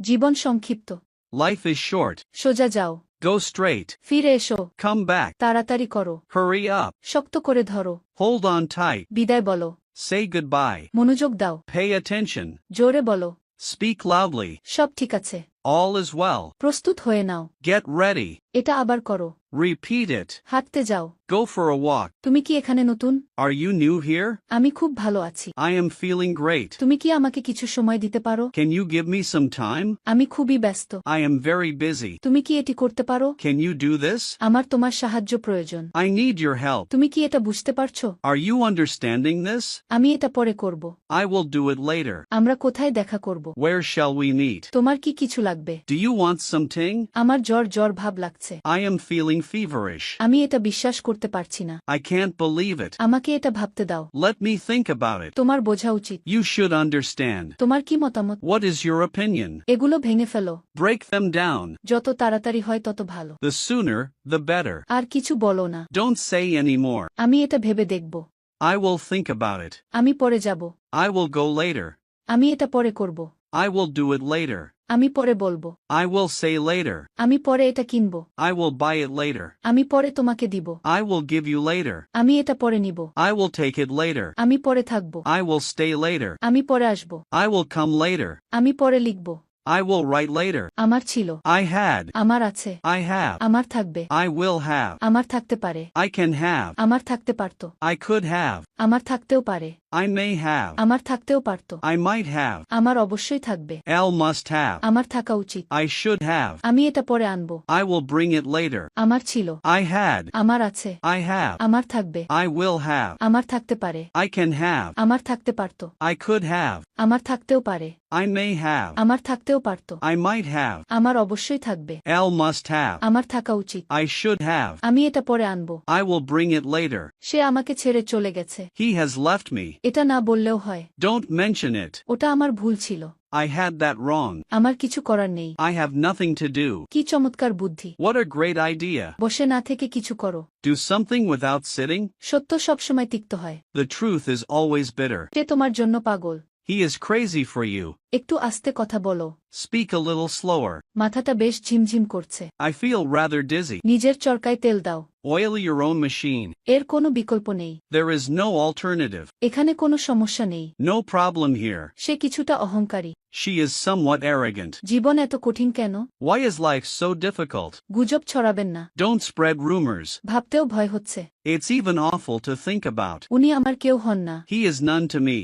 জীবন সংক্ষিপ্ত। Life is short সোজা যাও। গো স্ট্রেট ফিরে এসো। কাম ব্যাক তাড়াতাড়ি করো। হারি আপ শক্ত করে ধরো। হোল্ড অন টাইট বিদায় বলো। সে গুড বাই মনোযোগ দাও। পে অ্যাটেনশন জোরে বলো। স্পিক লাভলি সব ঠিক আছে। All is well. প্রস্তুত হয়ে নাও Get ready. এটা আবার করো Repeat it. হাঁটতে যাও Go for a walk. তুমি কি এখানে নতুন Are you new here? আমি খুব ভালো আছি I am feeling great. তুমি কি আমাকে কিছু সময় দিতে পারো Can you give me some time? আমি খুবই ব্যস্ত I am very busy. তুমি কি এটি করতে পারো Can you do this? আমার তোমার সাহায্য প্রয়োজন I need your help. তুমি কি এটা বুঝতে পারছো Are you understanding this? আমি এটা পরে করব I will do it later. আমরা কোথায় দেখা করব Where shall we meet? তোমার কি কিছু লাগবে Do you want something? আমার জ্বর জ্বর ভাব লাগছে I am feeling feverish. আমি এটা বিশ্বাস করতে পারছি না I can't believe it. আমাকে এটা ভাবতে দাও Let me think about it. তোমার বোঝা উচিত You should understand. তোমার কি মতামত What is your opinion? এগুলো ভেঙে ফেলো Break them down. যত তাড়াতাড়ি হয় তত ভালো The sooner, the better. আর কিছু বলো না Don't say any more. আমি এটা ভেবে দেখব I will think about it. আমি পরে যাব I will go later. আমি এটা পরে করব I will do it later. আমি পরে বলব I will say later. আমি পরে এটা কিনব I will buy it later. আমি পরে তোমাকে দিব I will give you later. আমি এটা পরে নিব I will take it later. আমি পরে থাকব I will stay later. আমি পরে আসব I will come later. আমি পরে লিখব I will write later. আমার ছিল I had. আমার আছে I have. আমার থাকবে I will have. আমার থাকতে পারে I can have. আমার থাকতে পারত I could have. আমার থাকতেও পারে I may have. আমার থাকতেও পারত I might have. আমার অবশ্যই থাকবে L must have. আমার থাকা উচিত I should have. আমি এটা পরে আনব I will bring it later. আমার ছিল I had. আমার আছে I have. আমার থাকবে I will have. আমার থাকতে পারে I can have. আমার থাকতে পারত I could have. আমার থাকতেও পারে I may have. আমার থাকতেও পারত I might have. আমার অবশ্যই থাকবে L must have. আমার থাকা উচিত I should have. আমি এটা পরে আনব I will bring it later. সে আমাকে ছেড়ে চলে গেছে He has left me. এটা না বললেও হয় ডোন্ট মেনশন it. ওটা আমার ভুল ছিল I had that wrong. আমার কিছু করার নেই I have nothing to do. কি চমৎকার বুদ্ধি What a great idea. বসে না থেকে কিছু করো Do something without sitting? সত্য সবসময় তিক্ত হয় The truth is always bitter. সে তোমার জন্য পাগল He is crazy for you. একটু আস্তে কথা বলো Speak a little slower. মাথাটা বেশ ঝিমঝিম করছে I feel rather dizzy. নিজের চরকায় তেল দাও Oil your own machine. এর কোনো বিকল্প নেই There is no alternative. এখানে কোনো সমস্যা নেই No problem here. সে কিছুটা অহংকারী She is somewhat arrogant. জীবন এত কঠিন কেন Why is life so difficult? গুজব ছড়াবেন না Don't spread rumors. ভাবতেও ভয় হচ্ছে It's even awful to think about. উনি আমার কেউ হন না He is none to me.